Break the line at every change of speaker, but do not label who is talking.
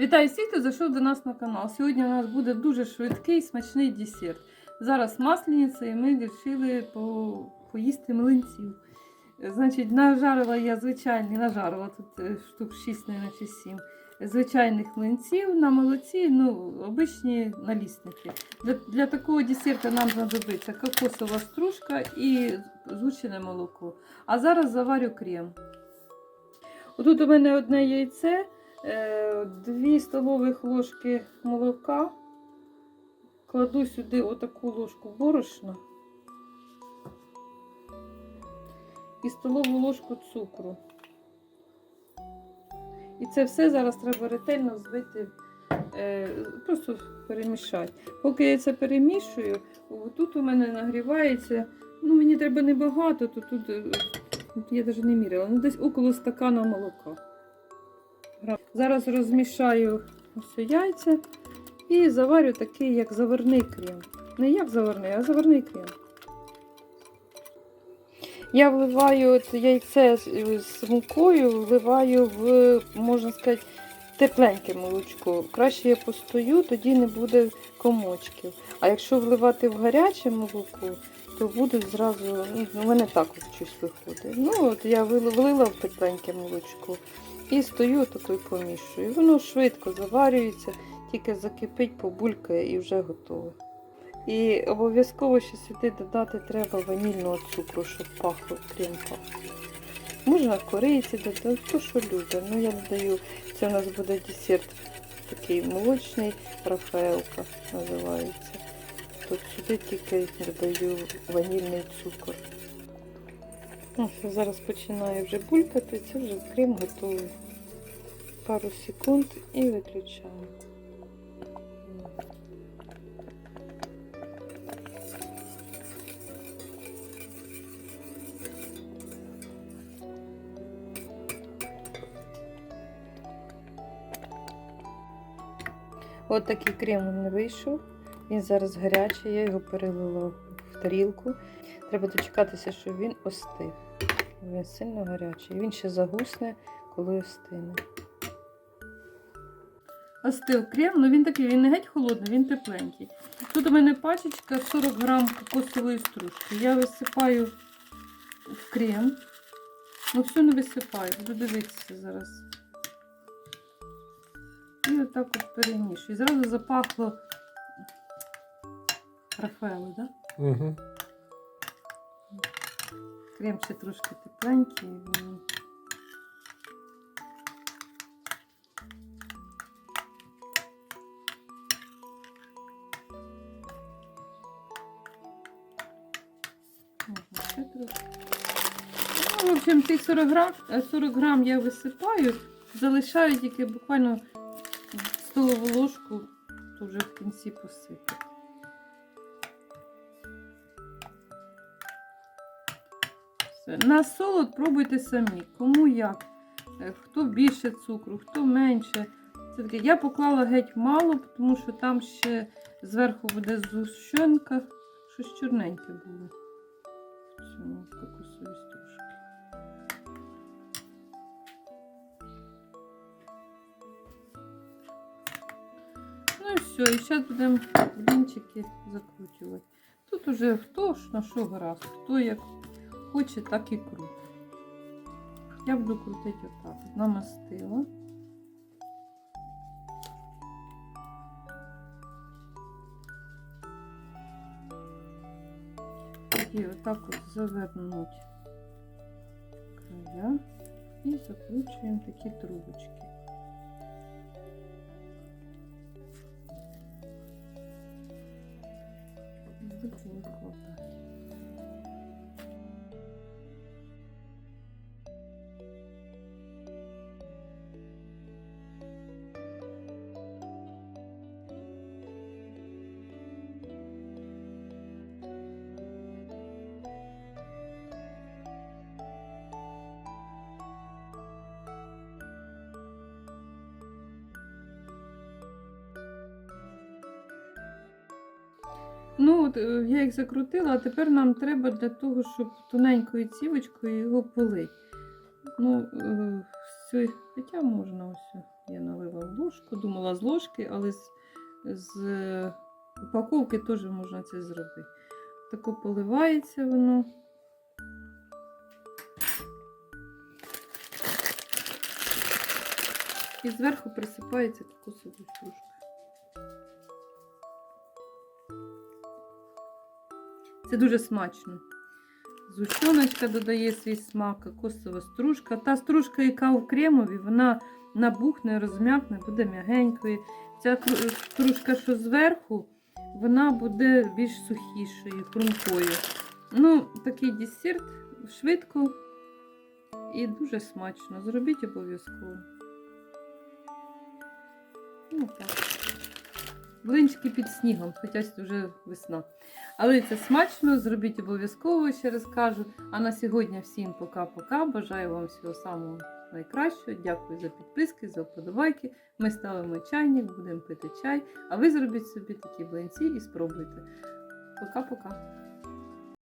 Вітаю всіх, хто зайшов до нас на канал. Сьогодні у нас буде дуже швидкий смачний десерт. Зараз маслениця і ми вирішили по... поїсти млинців. Значить, нажарила я звичайний, нажарила тут е, штук 6, мабуть, чи 7 звичайних млинців на молоці, ну, обичні налісники. Для, для такого десерту нам знадобиться кокосова стружка і згущене молоко. А зараз заварю крем. Отут у мене одне яйце. 2 столових ложки молока. Кладу сюди отаку ложку борошна і столову ложку цукру. І це все зараз треба ретельно збити, е, просто перемішати. Поки я це перемішую, тут у мене нагрівається, ну мені треба небагато, то тут е, я навіть не міряла, ну десь около стакана молока. Зараз розмішаю ось яйця і заварю такий, як заварний крем. Не як заварний, а заварний крем. Я вливаю от яйце з, мукою, вливаю в, можна сказати, тепленьке молочко. Краще я постою, тоді не буде комочків. А якщо вливати в гаряче молоко, то буде зразу, ну, у мене так от щось виходить. Ну, от я влила в тепленьке молочко. І стою такою помішую. Воно швидко заварюється, тільки закипить, побулькає і вже готове. І обов'язково ще сюди додати треба ванільного цукру, щоб пахло пахло. Можна кориці додати, хто що любить. Ну я додаю, це у нас буде десерт такий молочний, Рафаелка називається. Тут сюди тільки додаю ванільний цукор. Ось, зараз починає вже булькати, це вже крем готовий. Пару секунд і виключаємо. От такий крем мене вийшов. Він зараз гарячий, я його перелила в тарілку. Треба дочекатися, щоб він остив. Він сильно гарячий. Він ще загусне, коли остине. Остив крем, ну він такий, він не геть холодний, він тепленький. Тут у мене пачечка 40 грам кокосової стружки. Я висипаю в крем. Ну, все не висипаю, буду дивитися зараз. І отак от перемішую. І зразу запахло Рафаело, так? Да?
Угу.
Крем ще трошки тепленький. трохи. Ну, в общем, тих 40 грам, е, 40 грам я висипаю, залишаю тільки буквально столову ложку, то вже в кінці посипати. На солод пробуйте самі. Кому як. Е, Хто більше цукру, хто менше. Це таке. Я поклала геть мало, тому що там ще зверху буде зущенка. Щось чорненьке було. в цьому. Ну і все, і зараз будемо блінчики закручувати. Тут уже хто на що грав, хто як хоче, так і крутить. Я буду крутити отак. от, Намастила. І отак от завернуть края і закручуємо такі трубочки. Ну, от, е, я їх закрутила, а тепер нам треба для того, щоб тоненькою цівочкою його полити. Ну, е, все, хоча можна ось Я налила в ложку, думала з ложки, але з, з е, упаковки теж можна це зробити. Тако поливається воно. І зверху присипається кокосова стружка. Це дуже смачно. Зущоночка додає свій смак, кокосова стружка. Та стружка, яка у кремові, вона набухне, розм'якне, буде м'ягенькою. Ця стружка, що зверху, вона буде більш сухішою, хрумкою. Ну, такий десерт швидко і дуже смачно. Зробіть обов'язково. Ну, так. Блинчики під снігом, хоча вже весна. Але це смачно, зробіть обов'язково, ще раз кажу. А на сьогодні всім пока-пока. Бажаю вам всього самого найкращого. Дякую за підписки, за вподобайки. Ми ставимо чайник, будемо пити чай. А ви зробіть собі такі блинці і спробуйте. Пока-пока.